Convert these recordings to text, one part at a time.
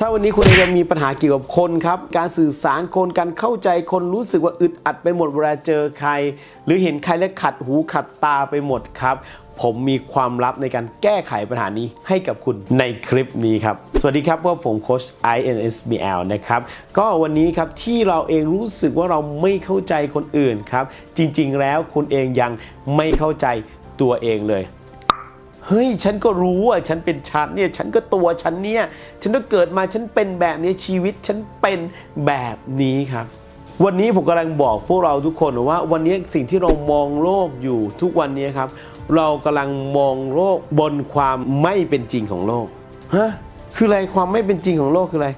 ถ้าวันนี้คุณเองยังมีปัญหาเกี่ยวกับคนครับ การสื่อสารคนการเข้าใจคนรู้สึกว่าอึดอัดไปหมดเวลาเจอใคร หรือเห็นใครแล้วขัดหูขัดตาไปหมดครับ ผมมีความลับในการแก้ไขปัญหานี้ให้กับคุณในคลิปนี้ครับ สวัสดีครับว่าผมโค้ช INSBL นะครับ ก็วันนี้ครับที่เราเองรู้สึกว่าเราไม่เข้าใจคนอื่นครับ จริงๆแล้วคุณเองยังไม่เข้าใจตัวเองเลย เฮ้ยฉันก็รู้ว่าฉันเป็นฉันเนี่ยฉันก็ตัวฉันเนี่ยฉันก็เกิดมาฉันเป็นแบบนี้ชีวิตฉันเป็นแบบนี้ครับวันนี้ผมกำลังบอกพวกเราทุกคนว่า วันนี้สิ่งที่เรามองโลกอยู่ทุกวันนี้ครับ เรากำลังมองโลกบนความไม่เป็นจริงของโลกฮะคืออะไรความไม่เป็นจริงของโลกคืออะไร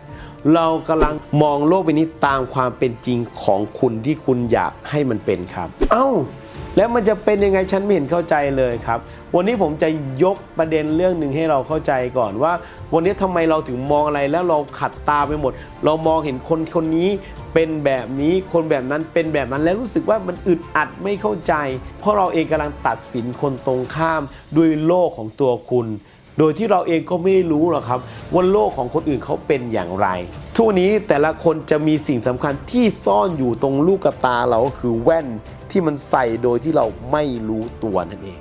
เรากำลังมองโลกใบนี้ตามความเป็นจริงของคุณที่คุณอยากให้มันเป็นครับ เอ้า แล้วมันจะเป็นยังไงฉันไม่เห็นเข้าใจเลยครับ วันนี้ผมจะยกประเด็นเรื่องหนึ่งให้เราเข้าใจก่อนว่า วันนี้ทำไมเราถึงมองอะไรแล้วเราขัดตาไปหมด เรามองเห็นคนคนนี้เป็นแบบนี้คนแบบนั้นเป็นแบบนั้นแล้วรู้สึกว่ามันอึดอัดไม่เข้าใจ เพราะเราเองกำลังตัดสินคนตรงข้ามด้วยโลกของตัวคุณ โดยที่เราเองก็ไม่รู้หรอกครับว่าโลกของคนอื่นเขาเป็นอย่างไร ทุกวันนี้แต่ละคนจะมีสิ่งสำคัญที่ซ่อนอยู่ตรงลูกตาเราก็คือแว่นที่มันใส่โดยที่เราไม่รู้ตัวนั่นเอง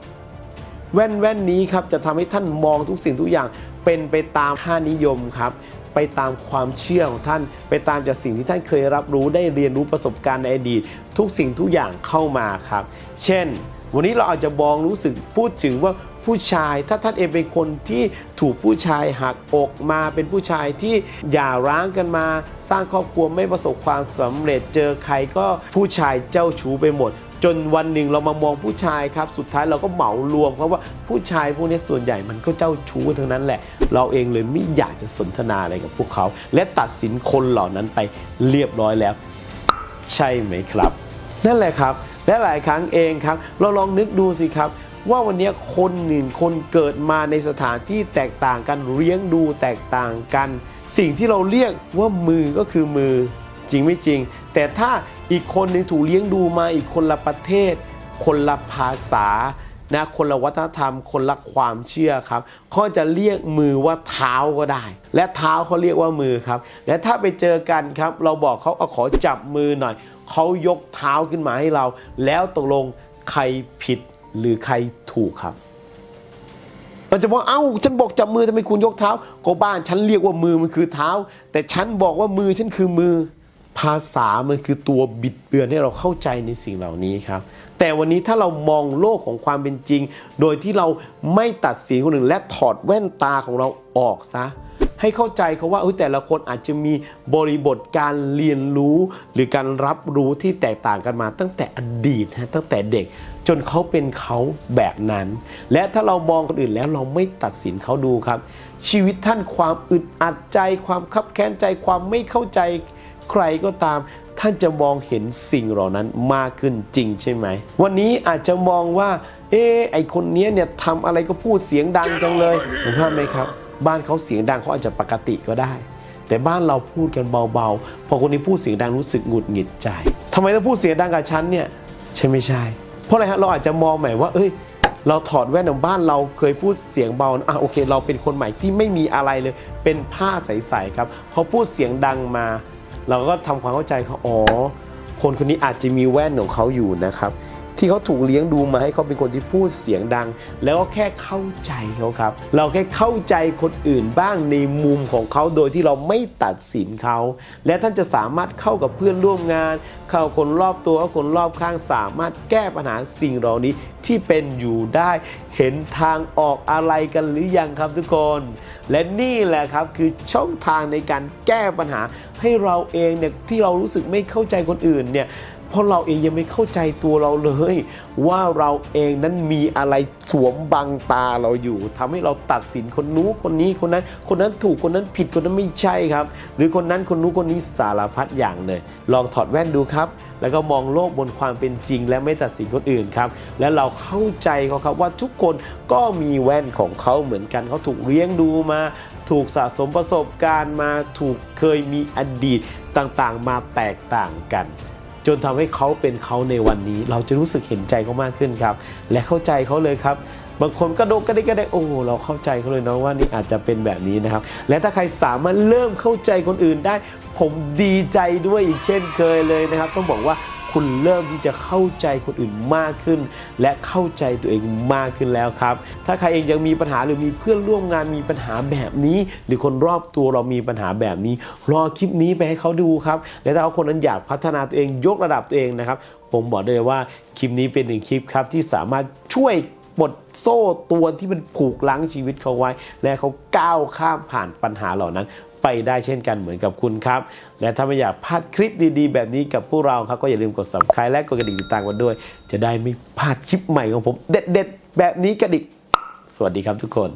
แว่นแว่นนี้ครับจะทำให้ท่านมองทุกสิ่งทุกอย่างเป็นไปตามค่านิยมครับไปตามความเชื่อของท่าน ไปตามจากสิ่งที่ท่านเคยรับรู้ได้เรียนรู้ประสบการณ์ในอดีต ทุกสิ่งทุกอย่างเข้ามาครับ เช่น วันนี้เราอาจจะมองรู้สึกพูดถึงว่าผู้ชายถ้าท่านเองเป็นคนที่ถูกผู้ชายหักอกมาเป็นผู้ชายที่หย่าร้างกันมา สร้างครอบครัวไม่ประสบความสำเร็จเจอใครก็ผู้ชายเจ้าชู้ไปหมด จนวันหนึ่งเรามามองผู้ชายครับสุดท้ายเราก็เหมารวมเพราะว่าผู้ชายพวกนี้ส่วนใหญ่มันก็เจ้าชู้ทั้งนั้นแหละ เราเองเลยไม่อยากจะสนทนาอะไรกับพวกเขา และตัดสินคนเหล่านั้นไปเรียบร้อยแล้ว ใช่ไหมครับ นั่นแหละครับ และหลายครั้งเองครับ เราลองนึกดูสิครับ ว่าวันนี้คนหนึ่งคนเกิดมาในสถานที่แตกต่างกันเลี้ยงดูแตกต่างกัน สิ่งที่เราเรียกว่ามือก็คือมือจริงไม่จริง แต่ถ้าอีกคนหนึ่งถูกเลี้ยงดูมาอีกคนละประเทศ คนละภาษา นะคนละวัฒนธรรม คนละความเชื่อครับเขาจะเรียกมือว่าเท้าก็ได้ และเท้าเขาเรียกว่ามือครับ และถ้าไปเจอกันครับ เราบอกเขาเอาขอจับมือหน่อยเขายกเท้าขึ้นมาให้เรา แล้วตกลงใครผิดหรือใครถูกครับเราจะบอกเอ้าฉันบอกจับมือทำไมคุณยกเท้าก็บ้านฉันเรียกว่ามือมันคือเท้า แต่ฉันบอกว่ามือฉันคือมือ ภาษามันคือตัวบิดเบือนให้เราเข้าใจในสิ่งเหล่านี้ครับ แต่วันนี้ถ้าเรามองโลกของความเป็นจริง โดยที่เราไม่ตัดสินคนอื่นและถอดแว่นตาของเราออกซะให้เข้าใจเขาว่าแต่ละคนอาจจะมีบริบทการเรียนรู้ หรือการรับรู้ที่แตกต่างกันมาตั้งแต่อดีตนะตั้งแต่เด็ก จนเขาเป็นเขาแบบนั้น และถ้าเรามองคนอื่นแล้วเราไม่ตัดสินเขาดูครับ ชีวิตท่านความอึดอัดใจ ความคับแค้นใจความไม่เข้าใจ ใครก็ตามท่านจะมองเห็นสิ่งเหล่านั้นมากขึ้นจริงใช่ไหม วันนี้อาจจะมองว่า เอ๊ะไอคนนี้เนี่ยทำอะไรก็พูดเสียงดังจังเลยผมภาพไหมครับ บ้านเขาเสียงดังเขาอาจจะปกติก็ได้ แต่บ้านเราพูดกันเบาๆ พอคนนี้พูดเสียงดังรู้สึกหงุดหงิดใจทำไมต้องพูดเสียงดังกับฉันเนี่ยใช่ไม่ใช่ เพราะอะไรฮะเราอาจจะมองใหม่ว่า เอ้ยเราถอดแว่นของบ้านเราเคยพูดเสียงเบาอะโอเค เราเป็นคนใหม่ที่ไม่มีอะไรเลย เป็นผ้าใสๆครับเขาพูดเสียงดังมา เราก็ทำความเข้าใจเขาอ๋อคนคนนี้อาจจะมีแว่นของเขาอยู่นะครับ ที่เขาถูกเลี้ยงดูมาให้เขาเป็นคนที่พูดเสียงดัง แล้วก็แค่เข้าใจเขาครับ เราแค่เข้าใจคนอื่นบ้างในมุมของเขาโดยที่เราไม่ตัดสินเขา และท่านจะสามารถเข้ากับเพื่อนร่วมงาน เข้าคนรอบตัวเข้าคนรอบข้างสามารถแก้ปัญหาสิ่งเหล่านี้ที่เป็นอยู่ได้เห็นทางออกอะไรกันหรือยังครับทุกคน และนี่แหละครับคือช่องทางในการแก้ปัญหาให้เราเองเนี่ยที่เรารู้สึกไม่เข้าใจคนอื่นเนี่ย เพราะเราเองยังไม่เข้าใจตัวเราเลย ว่าเราเองนั้นมีอะไรสวมบังตาเราอยู่ทำให้เราตัดสินคนนู้นคนนี้คนนั้น คนนั้นถูกคนนั้นผิดคนนั้นไม่ใช่ครับ หรือคนนั้นคนนู้นคนนี้สารพัดอย่างเลย ลองถอดแว่นดูครับ แล้วก็มองโลกบนความเป็นจริง และไม่ตัดสินคนอื่นครับ และเราเข้าใจเขาครับว่าทุกคนก็มีแว่นของเขาเหมือนกันเขาถูกเลี้ยงดูมา ถูกสะสมประสบการณ์มาถูกเคยมีอดีตต่างๆ มาแตกต่างกัน จนทำให้เขาเป็นเขาในวันนี้ เราจะรู้สึกเห็นใจเขามากขึ้นครับ และเข้าใจเขาเลยครับ บางคนก็โดกกระดิกกระดิกโอ้เราเข้าใจเขาเลยเนาะว่านี่อาจจะเป็นแบบนี้นะครับ และถ้าใครสามารถเริ่มเข้าใจคนอื่นได้ ผมดีใจด้วยอีกเช่นเคยเลยนะครับ ต้องบอกว่า คุณเริ่มที่จะเข้าใจคนอื่นมากขึ้น และเข้าใจตัวเองมากขึ้นแล้วครับ ถ้าใครเองยังมีปัญหาหรือมีเพื่อนร่วมงานมีปัญหาแบบนี้ หรือคนรอบตัวเรามีปัญหาแบบนี้ รอคลิปนี้ไปให้เขาดูครับและถ้าเขาคนนั้นอยากพัฒนาตัวเองยกระดับตัวเองนะครับผมบอกได้เลยว่าคลิปนี้เป็นหนึ่งคลิปครับที่สามารถช่วยปลดโซ่ตัวที่มันผูกลังชีวิตเขาไว้ และเขาก้าวข้ามผ่านปัญหาเหล่านั้น ไปได้เช่นกันเหมือนกับคุณครับ และถ้าไม่อยากพลาดคลิปดีๆ แบบนี้กับพวกเราครับ ก็อย่าลืมกด subscribe และกดกระดิ่งติดตามกันด้วย จะได้ไม่พลาดคลิปใหม่ของผม เด็ดๆ แบบนี้กระดิกสวัสดีครับทุกคน